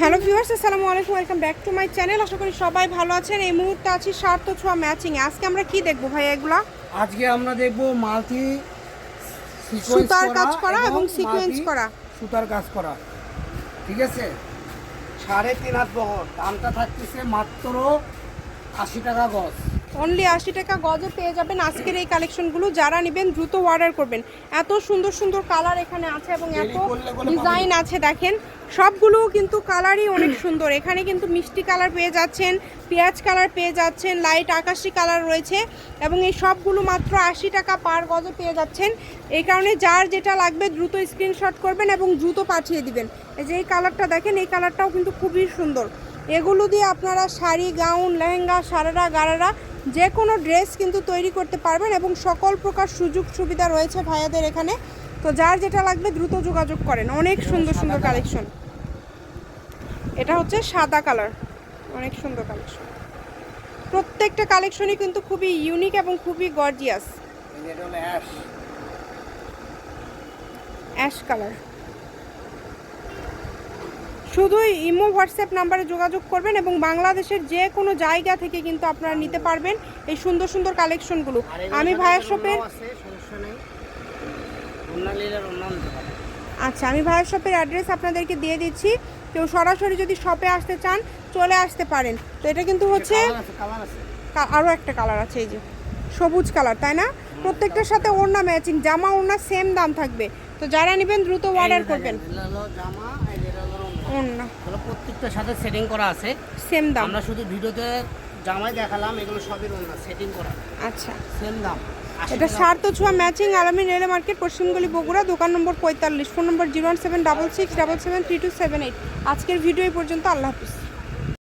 Hello viewers আসসালামু আলাইকুম welcome back to my channel. আশা করি সবাই ভালো আছেন। এই মুহূর্তে আছি সার্থ ছোঁয়া ম্যাচিং আজকে আমরা কি দেখব ভাই এগুলা? আজকে আমরা দেখব মাল্টি সুতার কাজ করা এবং সিকোয়েন্স করা। সুতার কাজ করা। ঠিক আছে? সাড়ে তিন হাত বহর। দামটা থাকতেছে মাত্র আশি টাকা গজ। অনলি আশি টাকা গজে পেয়ে যাবেন আজকের এই কালেকশনগুলো যারা নেবেন দ্রুত অর্ডার করবেন। এত সুন্দর সুন্দর কালার এখানে আছে এবং এত ডিজাইন আছে দেখেন। সবগুলো কিন্তু কালারই অনেক সুন্দর। এখানে কিন্তু মিষ্টি কালার পেয়ে যাচ্ছেন পেঁয়াজ কালার পেয়ে যাচ্ছেন লাইট আকাশি কালার রয়েছে এবং এই সবগুলো মাত্র আশি টাকা পার গজে পেয়ে যাচ্ছেন। এই কারণে যার যেটা লাগবে দ্রুত স্ক্রিনশট করবেন এবং দ্রুত পাঠিয়ে দিবেন। এই যে এই কালারটা দেখেন এই কালারটাও কিন্তু খুবই সুন্দর। এগুলো দিয়ে আপনারা শাড়ি গাউন লেহেঙ্গা সারারা গারারা যে কোনো ড্রেস কিন্তু তৈরি করতে পারবেন এবং সকল প্রকার সুযোগ সুবিধা রয়েছে ভাইয়াদের এখানে। তো যার যেটা লাগবে দ্রুত যোগাযোগ করেন। অনেক সুন্দর সুন্দর কালেকশন। এটা হচ্ছে সাদা কালার। অনেক সুন্দর কালেকশন। প্রত্যেকটা কালেকশনই কিন্তু খুবই ইউনিক এবং খুবই গর্জিয়াস অ্যাশ কালার শুধুই ইমো হোয়াটসঅ্যাপ নাম্বারে যোগাযোগ করবেন এবং বাংলাদেশের যে কোনো জায়গা থেকে কিন্তু আপনারা নিতে পারবেন এই সুন্দর সুন্দর কালেকশনগুলো। আমি সাথে ভাইয়ের যে শপের। আচ্ছা আমি ভাইয়ের শপের অ্যাড্রেস আপনাদেরকে দিয়ে দিচ্ছি। কেউ সরাসরি যদি শপে আসতে চান চলে আসতে পারেন। তো এটা কিন্তু হচ্ছে আরও একটা কালার আছে এই যে সবুজ কালার তাই না? প্রত্যেকটার সাথে ওড়না ম্যাচিং জামা ওড়না সেম দাম থাকবে। তো যারা নেবেন দ্রুত অর্ডার করবেন। জামা, এই যে এটা হলো ওড়না। ওড়না এগুলো প্রত্যেকটার সাথে সেটিং করা আছে। সেম দাম। আমরা শুধু ভিডিওতে জামাই দেখালাম এগুলো সবই ওড়না সেটিং করা। আচ্ছা। সেম দাম। এটা সার সার্থ ছোঁয়া ম্যাচিং আলামিন রেল মার্কেট পশ্চিমগুলি বগুড়া দোকান নম্বর পঁয়তাল্লিশ। ফোন নম্বর zero one seven double six double seven three two seven eight. আজকের ভিডিও এই পর্যন্ত আল্লাহ হাফিজ।